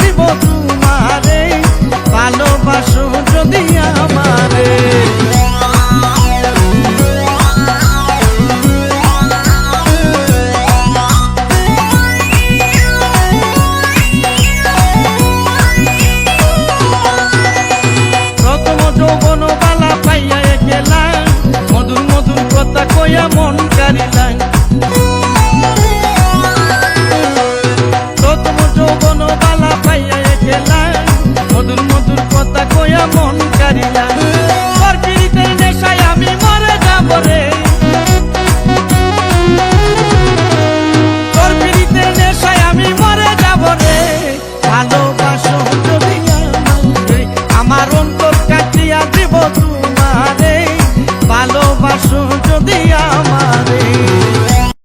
দিব তোমারে ভালোবাসো যদি আমারে। প্রথম যৌবন your life.